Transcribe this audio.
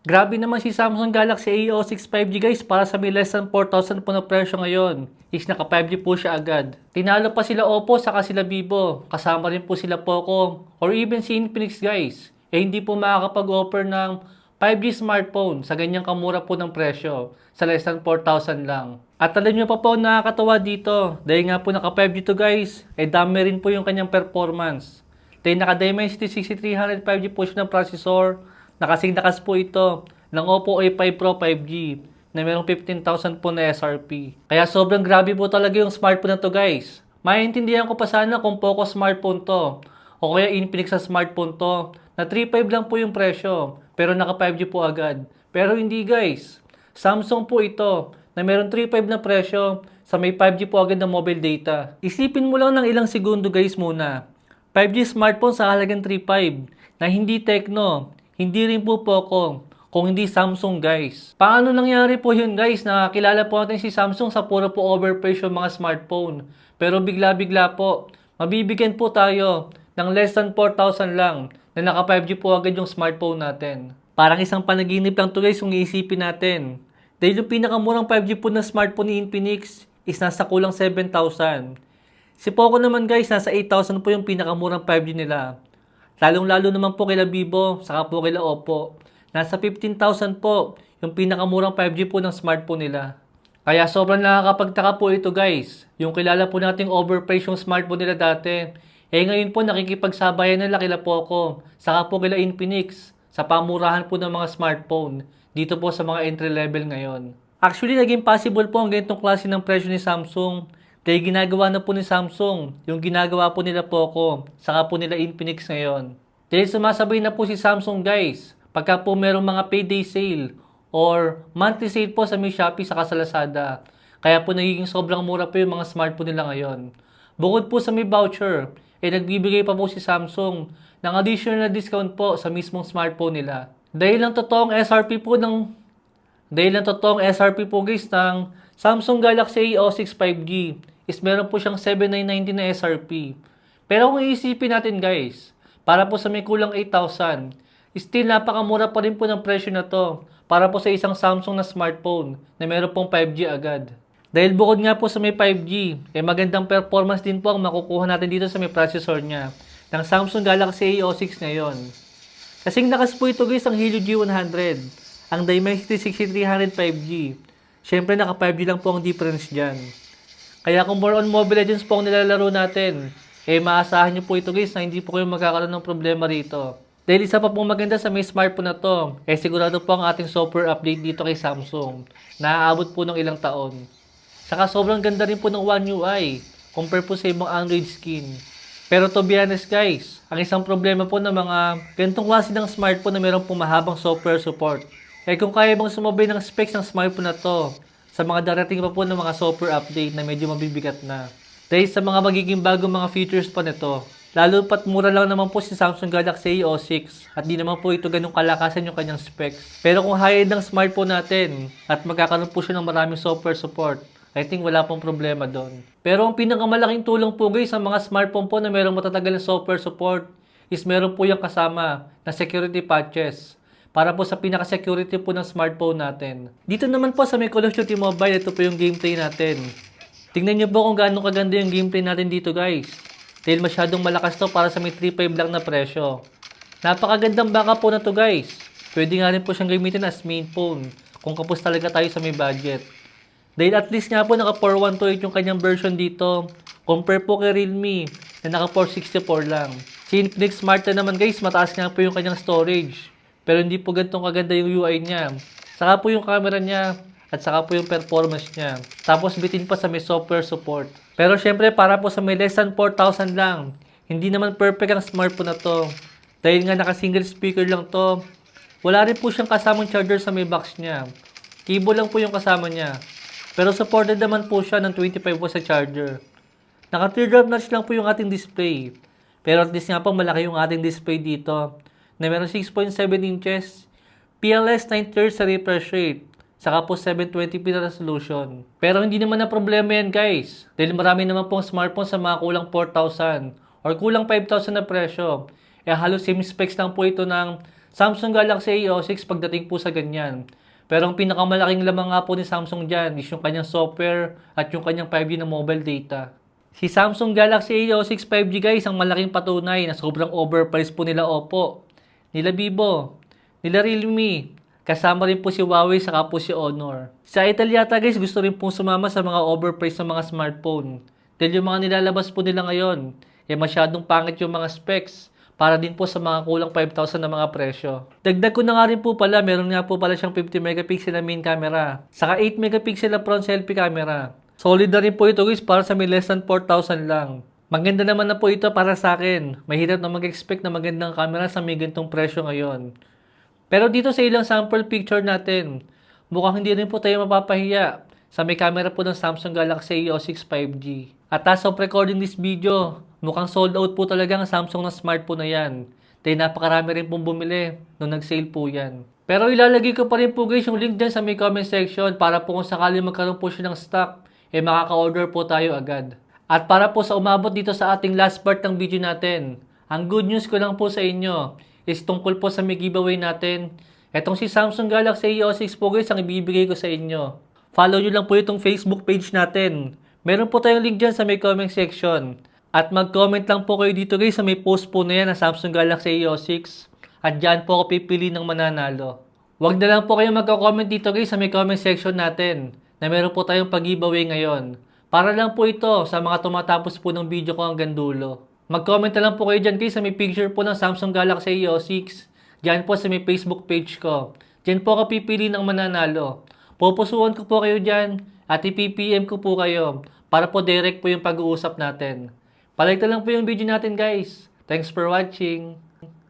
Grabe naman si Samsung Galaxy A06 5G guys para sa may less than 4,000 po na presyo ngayon. Is naka 5G po siya agad. Tinalo pa sila Oppo saka sila Vivo. Kasama rin po sila Poco or even si Infinix guys. Eh hindi po makakapag-offer ng 5G smartphone sa ganyang kamura po ng presyo sa less than 4,000 lang. At alam nyo pa po nakakatawa dito dahil nga po naka 5G to guys, eh dami rin po yung kanyang performance. Dahil naka Dimensity 6300 5G po siya ng processor, nakasing nakas po ito ng Oppo A5 Pro 5G na merong 15,000 po na SRP. Kaya sobrang grabe po talaga yung smartphone na to guys. Maintindihan ko pa sana kung Poco smartphone to o kaya Infinix na smartphone to na 3.5 lang po yung presyo pero naka 5G po agad. Pero hindi guys. Samsung po ito na meron 3.5 na presyo sa may 5G po agad na mobile data. Isipin mo lang ng ilang segundo guys muna. 5G smartphone sa halagang 3.5 na hindi Tecno, hindi rin po Poco, kung hindi Samsung guys. Paano nangyari po yun guys na kilala po natin si Samsung sa puro po overpriced yung mga smartphone. Pero bigla-bigla po, mabibigyan po tayo ng less than 4,000 lang na naka 5G po agad yung smartphone natin. Parang isang panaginip lang to guys kung iisipin natin. Dahil yung pinakamurang 5G po na smartphone ni Infinix is nasa kulang 7,000. Si Poco naman guys, nasa 8,000 po yung pinakamurang 5G nila. Lalong-lalo naman po kila Vivo, saka po kila Oppo. Nasa 15,000 po yung pinakamurang 5G po ng smartphone nila. Kaya sobrang nakakapagtaka po ito guys. Yung kilala po nating overpriced yung smartphone nila dati. Eh ngayon po nakikipagsabayan nila kila Poco, saka po kila Infinix sa pamurahan po ng mga smartphone dito po sa mga entry level ngayon. Actually, naging possible po ang ganitong klase ng presyo ni Samsung dahil ginagawa na po ni Samsung yung ginagawa po nila Poco, saka po nila Infinix ngayon. Dahil sumasabay na po si Samsung guys, pagka po merong mga payday sale or monthly sale po sa may Shopee saka sa Lazada. Kaya po nagiging sobrang mura po yung mga smartphone nila ngayon. Bukod po sa may voucher, eh nagbibigay pa po si Samsung ng additional na discount po sa mismong smartphone nila. Dahil ang totoong SRP po ng dahil ang totoong SRP po guys ng Samsung Galaxy A06 5G is meron po siyang 7990 na SRP. Pero kung iisipin natin guys, para po sa may kulang 8,000, still napakamura pa rin po ng presyo na to para po sa isang Samsung na smartphone na meron pong 5G agad. Dahil bukod nga po sa may 5G, eh magandang performance din po ang makukuha natin dito sa may processor niya ng Samsung Galaxy A06 ngayon. Kasing nakas po ito guys ang Helio G100, ang Dimensity 6300 5G. Siyempre naka 5G lang po ang difference dyan. Kaya kung more on Mobile Legends po ang nilalaro natin, eh maasahan nyo po ito guys na hindi po kayo magkakaroon ng problema rito. Dahil isa pa pong maganda sa may smartphone na to, eh sigurado po ang ating software update dito kay Samsung na aabot po ng ilang taon. Saka sobrang ganda rin po ng One UI compare po sa ibang Android skin. Pero to be honest guys, ang isang problema po ng mga ganitong klase ng smartphone na mayroong pong mahabang software support. Eh kung kaya bang sumabay ng specs ng smartphone na to sa mga darating pa po ng mga software update na medyo mabibigat na. Dahil sa mga magiging bagong mga features pa nito, lalo pat mura lang naman po si Samsung Galaxy A06 at di naman po ito ganun kalakasan yung kanyang specs. Pero kung high-end ng smartphone natin at magkakaroon po siya ng maraming software support, I think wala pong problema doon. Pero ang pinakamalaking tulong po guys sa mga smartphone po na mayroong matatagal na software support is meron po yung kasama na security patches para po sa pinaka-security po ng smartphone natin. Dito naman po sa may Call of Duty Mobile, ito po yung gameplay natin. Tingnan niyo po kung gaano kaganda yung gameplay natin dito guys. Dahil masyadong malakas to para sa may 3.5 lang na presyo. Napakagandang backup po na to guys. Pwede nga rin po siyang gamitin as main phone kung kapos talaga tayo sa may budget. Dahil at least nga po naka 4128 yung kanyang version dito. Compare po kay Realme na naka 464 lang. Si Infinix Smart na naman guys, mataas nga po yung kanyang storage. Pero hindi po ganitong kaganda yung UI niya. Saka po yung camera niya at saka po yung performance niya. Tapos bitin pa sa may software support. Pero syempre para po sa may less than 4,000 lang. Hindi naman perfect ang smartphone na to. Dahil nga naka single speaker lang to. Wala rin po siyang kasamang charger sa may box niya. Cable lang po yung kasama niya. Pero supported naman po siya ng 25 watts sa charger. Naka teardrop notch lang po yung ating display. Pero at least nga po malaki yung ating display dito. Na meron 6.7 inches. PLS 930 sa refresh rate. Saka po 720p na resolution. Pero hindi naman na problema yan guys. Dahil marami naman pong smartphone sa mga kulang 4,000 or kulang 5,000 na presyo. Eh halos same specs lang po ito ng Samsung Galaxy A06 pagdating po sa ganyan. Pero ang pinakamalaking lamang nga po ni Samsung dyan is yung kanyang software at yung kanyang 5G na mobile data. Si Samsung Galaxy A06 5G guys ang malaking patunay na sobrang overpriced po nila Oppo, nila Vivo, nila Realme, kasama rin po si Huawei saka po si Honor. Sa Italy yata guys gusto rin pong sumama sa mga overpriced na mga smartphone. Dahil yung mga nilalabas po nila ngayon, eh masyadong pangit yung mga specs para din po sa mga kulang 5,000 na mga presyo. Dagdag ko na nga rin po pala, meron nga po pala siyang 50 megapixel na main camera, saka 8 megapixel na front selfie camera. Solid na rin po ito guys para sa may less than 4,000 lang. Maganda naman na po ito para sa akin. Mahirap na mag-expect na magandang camera sa may ganitong presyo ngayon. Pero dito sa ilang sample picture natin, mukhang hindi rin po tayo mapapahiya sa may camera po ng Samsung Galaxy A06 5G. At as of recording this video, mukhang sold out po talaga ang Samsung na smartphone na yan. Dahil napakarami rin pong bumili nung nag-sale po yan. Pero ilalagay ko pa rin po guys yung link dyan sa may comment section para po kung sakali magkaroon po siya ng stock, eh makaka-order po tayo agad. At para po sa umabot dito sa ating last part ng video natin, ang good news ko lang po sa inyo is tungkol po sa may giveaway natin. Etong si Samsung Galaxy A06 po guys ang ibibigay ko sa inyo. Follow nyo lang po itong Facebook page natin. Meron po tayong link dyan sa may comment section. At mag-comment lang po kayo dito guys sa may post po na yan na Samsung Galaxy A06. At dyan po ako pipili ng mananalo. Huwag na lang po kayo magko-comment dito guys sa may comment section natin na meron po tayong pag-giveaway ngayon. Para lang po ito sa mga tumatapos po ng video ko hanggang dulo. Mag-comment na lang po kayo dyan guys sa may picture po ng Samsung Galaxy A06. Diyan po sa may Facebook page ko. Diyan po ako pipili ng mananalo. Pupusuan ko po kayo dyan at ipipm ko po kayo para po direct po yung pag-uusap natin. Palike na lang po yung video natin guys. Thanks for watching.